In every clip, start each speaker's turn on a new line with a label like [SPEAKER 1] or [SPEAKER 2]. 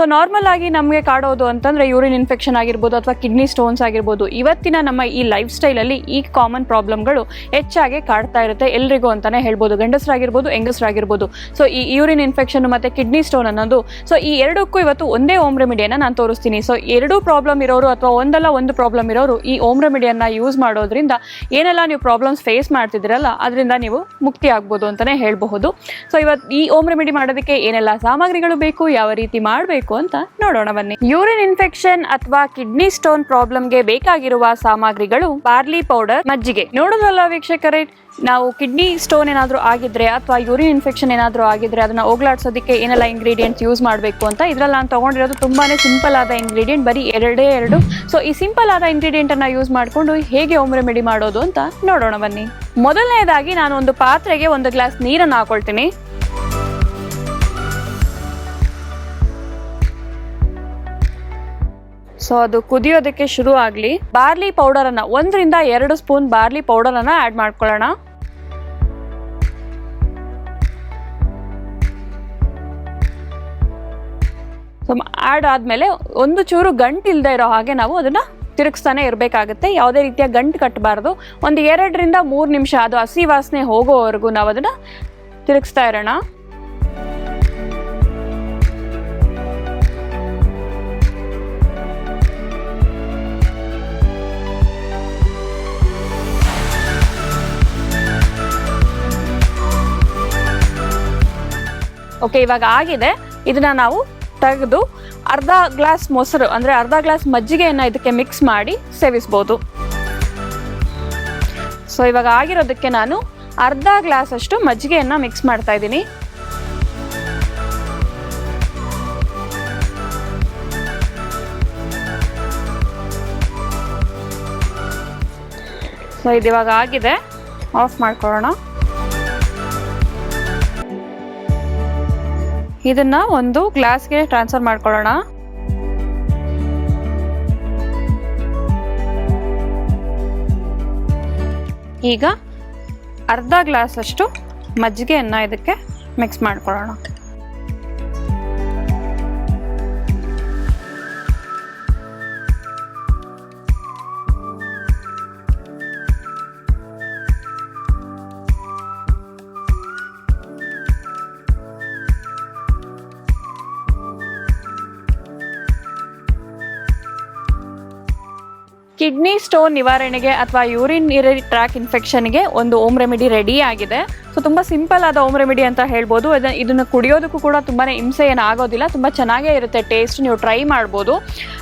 [SPEAKER 1] So normal ಆಗಿ ನಮಗೆ ಕಾಡೋದು ಅಂತಂದ್ರೆ ಯೂರಿನ್ ಇನ್ಫೆಕ್ಷನ್ ಆಗಿರ್ಬೋದು ಅಥವಾ ಕಿಡ್ನಿ ಸ್ಟೋನ್ಸ್ ಆಗಿರ್ಬೋದು. ಇವತ್ತಿನ ನಮ್ಮ ಈ ಲೈಫ್ ಸ್ಟೈಲಲ್ಲಿ ಈ ಕಾಮನ್ ಪ್ರಾಬ್ಲಮ್ಗಳು ಹೆಚ್ಚಾಗಿ ಕಾಡ್ತಾ ಇರುತ್ತೆ ಎಲ್ರಿಗೂ ಅಂತಾನೆ ಹೇಳ್ಬೋದು. ಗಂಡಸರಾಗಿರ್ಬೋದು, ಹೆಂಗಸರಾಗಿರ್ಬೋದು. ಸೊ ಈ ಯೂರಿನ್ ಇನ್ಫೆಕ್ಷನ್ ಮತ್ತೆ ಕಿಡ್ನಿ ಸ್ಟೋನ್ ಅನ್ನೋದು ಸೊ ಈ ಎರಡಕ್ಕೂ ಇವತ್ತು ಒಂದೇ ಓಮ್ ರೆಮಿಡಿಯನ್ನ ನಾನು ತೋರಿಸ್ತೀನಿ. ಸೊ ಎರಡೂ ಪ್ರಾಬ್ಲಮ್ ಇರೋರು ಅಥವಾ ಒಂದಲ್ಲ ಒಂದು ಪ್ರಾಬ್ಲಮ್ ಇರೋರು ಈ ಓಮ್ ರೆಮಿಡಿಯನ್ನ ಯೂಸ್ ಮಾಡೋದ್ರಿಂದ ಏನೆಲ್ಲ ನೀವು ಪ್ರಾಬ್ಲಮ್ಸ್ ಫೇಸ್ ಮಾಡ್ತಿದ್ದೀರಲ್ಲ, ಅದರಿಂದ ನೀವು ಮುಕ್ತಿ ಆಗ್ಬೋದು ಅಂತಾನೆ ಹೇಳಬಹುದು. ಸೊ ಇವತ್ತು ಈ ಓಮ್ ರೆಮಿಡಿ ಮಾಡೋದಕ್ಕೆ ಏನೆಲ್ಲ ಸಾಮಗ್ರಿಗಳು ಬೇಕು, ಯಾವ ರೀತಿ ಮಾಡಬೇಕು ಅಂತ ನೋಡೋಣ ಬನ್ನಿ. ಯೂರಿನ್ ಇನ್ಫೆಕ್ಷನ್ ಅಥವಾ ಕಿಡ್ನಿ ಸ್ಟೋನ್ ಪ್ರಾಬ್ಲಮ್ಗೆ ಬೇಕಾಗಿರುವ ಸಾಮಗ್ರಿಗಳು ಬಾರ್ಲಿ ಪೌಡರ್ ಮಜ್ಜಿಗೆ. ನೋಡೋದಲ್ಲ ವೀಕ್ಷಕರೇ, ನಾವು ಕಿಡ್ನಿ ಸ್ಟೋನ್ ಏನಾದರೂ ಆಗಿದ್ರೆ ಅಥವಾ ಯೂರಿನ್ ಇನ್ಫೆಕ್ಷನ್ ಏನಾದರೂ ಆಗಿದ್ರೆ ಅದನ್ನ ಹೋಗ್ಲಾಡ್ಸೋದಕ್ಕೆ ಏನೆಲ್ಲ ಇಂಗ್ರೀಡಿಯೆಂಟ್ಸ್ ಯೂಸ್ ಮಾಡಬೇಕು ಅಂತ ಇದ್ರಲ್ಲಿ ನಾನು ತಗೊಂಡಿರೋದು ತುಂಬಾನೇ ಸಿಂಪಲ್ ಆದ ಇಂಗ್ರೀಡಿಯೆಂಟ್, ಬರೀ ಎರಡೇ ಎರಡು. ಸೊ ಈ ಸಿಂಪಲ್ ಆದ ಇಂಗ್ರೀಡಿಯೆಂಟ್ ಅನ್ನ ಯೂಸ್ ಮಾಡಿಕೊಂಡು ಹೇಗೆ ಹೋಮ್ ರೆಮಿಡಿ ಮಾಡೋದು ಅಂತ ನೋಡೋಣ ಬನ್ನಿ. ಮೊದಲನೇದಾಗಿ ನಾನು ಒಂದು ಪಾತ್ರೆಗೆ ಒಂದು ಗ್ಲಾಸ್ ನೀರನ್ನು ಹಾಕೊಳ್ತೀನಿ. ಸೊ ಅದು ಕುದಿಯೋದಕ್ಕೆ ಶುರು ಆಗಲಿ. ಬಾರ್ಲಿ ಪೌಡರ್ ಅನ್ನ ಒಂದರಿಂದ ಎರಡು ಸ್ಪೂನ್ ಬಾರ್ಲಿ ಪೌಡರ್ ಆ್ಯಡ್ ಮಾಡ್ಕೊಳ್ಳೋಣ. ಸೊ ಆಡ್ ಆದಮೇಲೆ ಒಂದು ಚೂರು ಗಂಟು ಇಲ್ಲದೆ ಇರೋ ಹಾಗೆ ನಾವು ಅದನ್ನ ತಿರುಗಿಸ್ತಾನೆ ಇರಬೇಕಾಗುತ್ತೆ. ಯಾವುದೇ ರೀತಿಯ ಗಂಟು ಕಟ್ಟಬಾರ್ದು. ಒಂದು ಎರಡರಿಂದ ಮೂರು ನಿಮಿಷ ಅದು ಹಸಿ ವಾಸನೆ ಹೋಗೋವರೆಗೂ ನಾವು ಅದನ್ನು ತಿರುಗಿಸ್ತಾ ಇರೋಣ. ಓಕೆ ಇವಾಗ ಆಗಿದೆ. ಇದನ್ನ ನಾವು ತೆಗೆದು ಅರ್ಧ ಗ್ಲಾಸ್ ಮೊಸರು, ಅಂದ್ರೆ ಅರ್ಧ ಗ್ಲಾಸ್ ಮಜ್ಜಿಗೆಯನ್ನ ಇದಕ್ಕೆ ಮಿಕ್ಸ್ ಮಾಡಿ ಸೇವಿಸ್ಬೋದು. ಸೊ ಇವಾಗ ಆಗಿರೋದಕ್ಕೆ ನಾನು ಅರ್ಧ ಗ್ಲಾಸ್ ಅಷ್ಟು ಮಜ್ಜಿಗೆಯನ್ನ ಮಿಕ್ಸ್ ಮಾಡ್ತಾ ಇದ್ದೀನಿ. ಸೊ ಇದು ಇವಾಗ ಆಗಿದೆ. ಆಫ್ ಮಾಡ್ಕೊಳ್ಳೋಣ. ಇದನ್ನ ಒಂದು ಗ್ಲಾಸ್ಗೆ ಟ್ರಾನ್ಸ್ಫರ್ ಮಾಡ್ಕೊಳ್ಳೋಣ. ಈಗ ಅರ್ಧ ಗ್ಲಾಸ್ ಅಷ್ಟು ಮಜ್ಜಿಗೆಯನ್ನು ಇದಕ್ಕೆ ಮಿಕ್ಸ್ ಮಾಡ್ಕೊಳ್ಳೋಣ. ಕಿಡ್ನಿ ಸ್ಟೋನ್ ನಿವಾರಣೆಗೆ ಅಥವಾ ಯೂರಿನ್ ಟ್ರ್ಯಾಕ್ ಇನ್ಫೆಕ್ಷನ್ಗೆ ಒಂದು ಓಮ್ ರೆಮಿಡಿ ರೆಡಿ ಆಗಿದೆ. ಸೊ, ತುಂಬ ಸಿಂಪಲ್ ಆದ ಓಮ್ ರೆಮಿಡಿ ಅಂತ ಹೇಳ್ಬೋದು. ಇದನ್ನ ಕುಡಿಯೋದಕ್ಕೂ ಕೂಡ ತುಂಬಾ ಹಿಂಸೆ ಏನು ಆಗೋದಿಲ್ಲ. ತುಂಬ ಚೆನ್ನಾಗೇ ಇರುತ್ತೆ. ಟೇಸ್ಟ್ ನೀವು ಟ್ರೈ ಮಾಡ್ಬೋದು.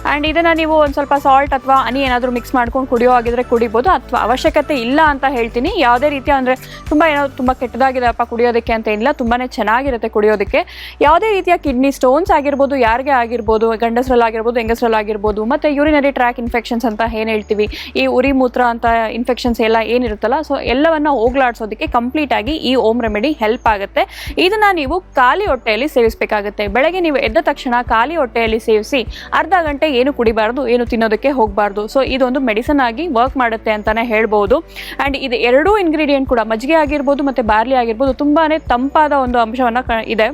[SPEAKER 1] ಆ್ಯಂಡ್ ಇದನ್ನು ನೀವು ಒಂದು ಸ್ವಲ್ಪ ಸಾಲ್ಟ್ ಅಥವಾ ಹನಿ ಏನಾದರೂ ಮಿಕ್ಸ್ ಮಾಡ್ಕೊಂಡು ಕುಡಿಯೋ ಆಗಿದ್ರೆ ಕುಡಿಬೋದು. ಅಥವಾ ಅವಶ್ಯಕತೆ ಇಲ್ಲ ಅಂತ ಹೇಳ್ತೀನಿ. ಯಾವುದೇ ರೀತಿಯ ಅಂದರೆ ತುಂಬ ಏನೋ ತುಂಬ ಕೆಟ್ಟದಾಗಿದೆ ಅಪ್ಪ ಕುಡಿಯೋದಕ್ಕೆ ಅಂತ ಏನಿಲ್ಲ. ತುಂಬಾ ಚೆನ್ನಾಗಿರುತ್ತೆ ಕುಡಿಯೋದಕ್ಕೆ. ಯಾವುದೇ ರೀತಿಯ ಕಿಡ್ನಿ ಸ್ಟೋನ್ಸ್ ಆಗಿರ್ಬೋದು, ಯಾರಿಗೆ ಆಗಿರ್ಬೋದು, ಗಂಡಸರಲ್ಲಾಗಿರ್ಬೋದು, ಹೆಂಗಸರಲ್ಲಾಗಿರ್ಬೋದು, ಮತ್ತು ಯೂರಿನರಿ ಟ್ರ್ಯಾಕ್ ಇನ್ಫೆಕ್ಷನ್ಸ್ ಅಂತ ಏನು ಹೇಳ್ತೀವಿ? ಈ ಉರಿ ಮೂತ್ರ ಅಂತ ಇನ್ಫೆಕ್ಷನ್ಸ್ ಎಲ್ಲ ಏನಿರುತ್ತಲ್ಲ ಸೊ ಎಲ್ಲವನ್ನು ಹೋಗ್ಲಾಡ್ಸೋದಕ್ಕೆ ಕಂಪ್ಲೀಟ್ ಆಗಿ ಈ ಓಮ್ ರೆಮಿಡಿ ಹೆಲ್ಪ್ ಆಗುತ್ತೆ. ಇದನ್ನು ನೀವು ಖಾಲಿ ಹೊಟ್ಟೆಯಲ್ಲಿ ಸೇವಿಸಬೇಕಾಗುತ್ತೆ. ಬೆಳಗ್ಗೆ ನೀವು ಎದ್ದ ತಕ್ಷಣ ಖಾಲಿ ಹೊಟ್ಟೆಯಲ್ಲಿ ಸೇವಿಸಿ ಅರ್ಧ ಗಂಟೆ ಏನು ಕುಡಿಬಾರ್ದು, ಏನು ತಿನ್ನೋದಕ್ಕೆ ಹೋಗಬಾರ್ದು. ಸೊ ಇದೊಂದು ಮೆಡಿಸನ್ ಆಗಿ ವರ್ಕ್ ಮಾಡುತ್ತೆ ಅಂತಲೇ ಹೇಳ್ಬೋದು. ಆ್ಯಂಡ್ ಇದು ಎರಡೂ ಇಂಗ್ರೀಡಿಯೆಂಟ್ ಕೂಡ ಮಜ್ಜಿಗೆ ಆಗಿರ್ಬೋದು ಮತ್ತು ಬಾರ್ಲಿ ಆಗಿರ್ಬೋದು ತುಂಬಾ ತಂಪಾದ ಒಂದು ಅಂಶವನ್ನು ಇದೆ.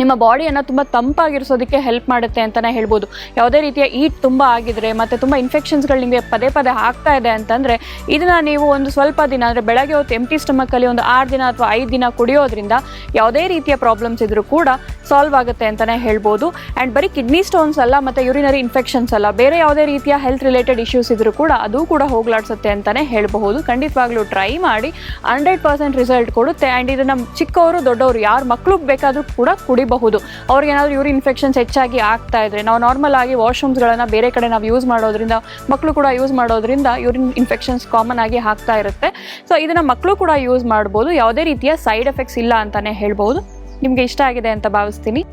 [SPEAKER 1] ನಿಮ್ಮ ಬಾಡಿಯನ್ನು ತುಂಬ ತಂಪಾಗಿರಿಸೋದಕ್ಕೆ ಹೆಲ್ಪ್ ಮಾಡುತ್ತೆ ಅಂತಲೇ ಹೇಳ್ಬೋದು. ಯಾವುದೇ ರೀತಿಯ ಈಟ್ ತುಂಬ ಆಗಿದ್ರೆ ಮತ್ತು ತುಂಬ ಇನ್ಫೆಕ್ಷನ್ಸ್ಗಳು ನಿಮಗೆ ಪದೇ ಪದೇ ಆಗ್ತಾ ಇದೆ ಅಂತಂದರೆ, ಇದನ್ನು ನೀವು ಒಂದು ಸ್ವಲ್ಪ ದಿನ ಅಂದರೆ ಬೆಳಗ್ಗೆ ಹೊತ್ತು ಎಂಟಿ ಸ್ಟಮಕ್ಕಲ್ಲಿ ಒಂದು ಆರು ದಿನ ಅಥವಾ ಐದು ದಿನ ಕುಡಿಯೋದ್ರಿಂದ ಯಾವುದೇ ರೀತಿಯ ಪ್ರಾಬ್ಲಮ್ಸ್ ಇದ್ದರೂ ಕೂಡ ಸಾಲ್ವ್ ಆಗುತ್ತೆ ಅಂತಲೇ ಹೇಳ್ಬೋದು. ಆ್ಯಂಡ್ ಬರೀ ಕಿಡ್ನಿ ಸ್ಟೋನ್ಸ್ ಅಲ್ಲ ಮತ್ತು ಯೂರಿನರಿ ಇನ್ಫೆಕ್ಷನ್ಸ್ ಅಲ್ಲ, ಬೇರೆ ಯಾವುದೇ ರೀತಿಯ ಹೆಲ್ತ್ ರಿಲೇಟೆಡ್ ಇಶ್ಯೂಸ್ ಇದ್ದರೂ ಕೂಡ ಅದು ಕೂಡ ಹೋಗ್ಲಾಡ್ಸುತ್ತೆ ಅಂತಲೇ ಹೇಳಬಹುದು. ಖಂಡಿತವಾಗ್ಲೂ ಟ್ರೈ ಮಾಡಿ ಹಂಡ್ರೆಡ್ ಪರ್ಸೆಂಟ್ ರಿಸಲ್ಟ್ ಕೊಡುತ್ತೆ. ಆ್ಯಂಡ್ ಇದನ್ನು ಚಿಕ್ಕವರು, ದೊಡ್ಡವರು, ಯಾರು ಮಕ್ಕಳು ಬೇಕಾದರೂ ಕೂಡ ಕುಡಿಬಹುದು ಅವ್ರಿಗೆ ಏನಾದರೂ ಯೂರಿನ್ ಇನ್ಫೆಕ್ಷನ್ಸ್ ಹೆಚ್ಚಾಗಿ ಆಗ್ತಾ ಇದ್ರೆ, ನಾವು ನಾರ್ಮಲ್ ಆಗಿ ವಾಶ್ರೂಮ್ಸ್ಗಳನ್ನು ಬೇರೆ ಕಡೆ ನಾವು ಯೂಸ್ ಮಾಡೋದ್ರಿಂದ ಮಕ್ಕಳು ಕೂಡ ಯೂಸ್ ಮಾಡೋದ್ರಿಂದ ಯೂರಿನ್ ಇನ್ಫೆಕ್ಷನ್ಸ್ ಕಾಮನ್ ಆಗಿ ಆಗ್ತಾ ಇರುತ್ತೆ. ಸೊ ಇದನ್ನು ಮಕ್ಕಳು ಕೂಡ ಯೂಸ್ ಮಾಡ್ಬೋದು. ಯಾವುದೇ ರೀತಿಯ ಸೈಡ್ ಎಫೆಕ್ಟ್ಸ್ ಇಲ್ಲ ಅಂತಲೇ ಹೇಳ್ಬೋದು. ನಿಮಗೆ ಇಷ್ಟ ಆಗಿದೆ ಅಂತ ಭಾವಿಸ್ತೀನಿ.